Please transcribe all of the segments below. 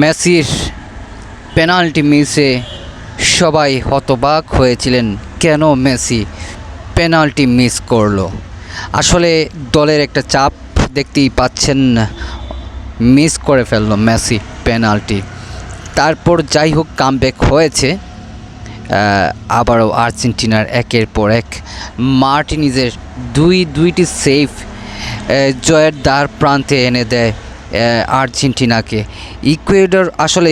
মেসির পেনাল্টি মিসে সবাই হতবাক হয়েছিলেন। কেন মেসি পেনাল্টি মিস করল? আসলে দলের একটা চাপ দেখতেই পাচ্ছেন, মিস করে ফেলল মেসি পেনাল্টি। তারপর যাই হোক, কামব্যাক হয়েছে। আবারও আর্জেন্টিনার একের পর এক। মার্টিনিজের দুই দুইটি সেফ জয়ের দ্বার প্রান্তে এনে দেয় আর্জেন্টিনাকে। ইকুয়েডর আসলে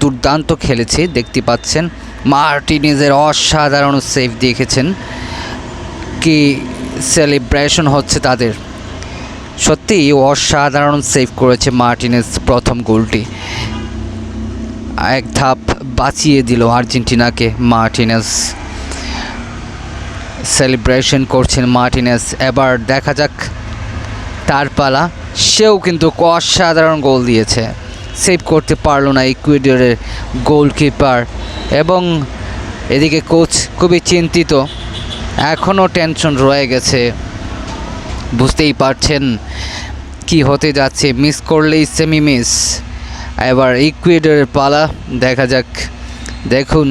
দুর্দান্ত খেলেছে, দেখতে পাচ্ছেন। মার্টিনিজের অসাধারণ সেফ দেখেছেন। কি সেলিব্রেশন হচ্ছে তাদের। সত্যি অসাধারণ সেভ করেছে মার্টিনেস প্রথম গোলটি। এক ধাপ বাঁচিয়ে দিল আর্জেন্টিনাকে মার্টিনেস সেলিব্রেশন করছেন মার্টিনেস এবার দেখা যাক তার পালা, সেও কিন্তু অসাধারণ গোল দিয়েছে। সেভ করতে পারল না ইকুয়েডরের গোলকিপার এবং এদিকে কোচ খুবই চিন্তিত। এখনও টেনশন রয়ে গেছে। বুঝতেই পারছেন কি হতে যাচ্ছে। মিস করলেই সেমি মিস এবার ইকুয়েডরের পালা, দেখা যাক। দেখুন,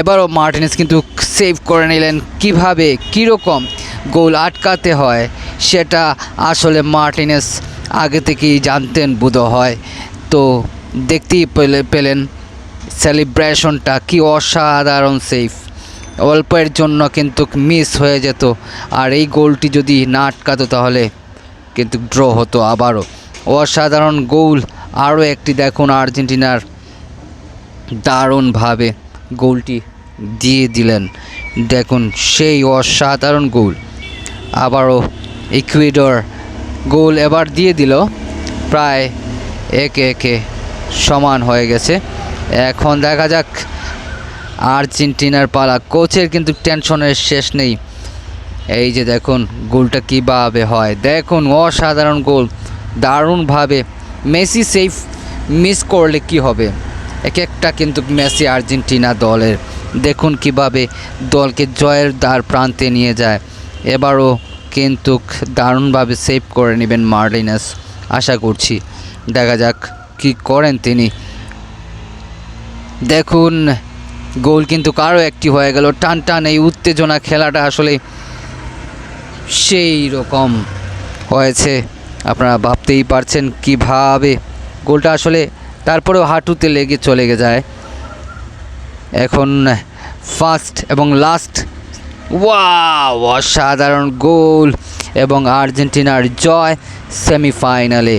এবারও মার্টিনেস কিন্তু সেভ করে নিলেন। কীভাবে, কীরকম? গোল আটকাতে হয়। সেটা আসলে মার্টিনেস আগে থেকেই জানতেন বোধ হয়। তো দেখতেই পেলে পেলেন সেলিব্রেশনটা কি অসাধারণ সেফ অল্পের জন্য কিন্তু মিস হয়ে যেত। আর এই গোলটি যদি না আটকাতো তাহলে কিন্তু ড্র হতো আবারও। অসাধারণ গোল। আরও একটি দেখুন আর্জেন্টিনার দারুণভাবে গোলটি দিয়ে দিলেন। দেখুন সেই অসাধারণ গোল। আবারও ইকুয়েডর গোল এবার দিয়ে দিল। প্রায় একে একে সমান হয়ে গেছে। এখন দেখা যাক আর্জেন্টিনার পালা। কোচের কিন্তু টেনশনের শেষ নেই। এই যে দেখুন, গোলটা কীভাবে হয়। দেখুন, অসাধারণ গোল। দারুণভাবে মেসি সেফ মিস করলে কি হবে? এক একটা কিন্তু মেসি আর্জেন্টিনা দলের। দেখুন কীভাবে দলকে জয়ের দ্বার প্রান্তে নিয়ে যায়। এবারও কিন্তু দারুণভাবে সেভ করে নেবেন মার্টিনেস, আশা করছি। দেখা যাক কি করেন তিনি। দেখুন, গোল কিন্তু কারও একটি হয়ে গেল। টান টান এই উত্তেজনা খেলাটা আসলে সেই রকম হয়েছে। আপনারা ভাবতেই পারছেন কীভাবে গোলটা আসলে তারপরেও হাঁটুতে লেগে চলে যায়। এখন ফার্স্ট এবং লাস্ট ওয়াও অসাধারণ গোল এবং আর্জেন্টিনার জয় সেমিফাইনালে।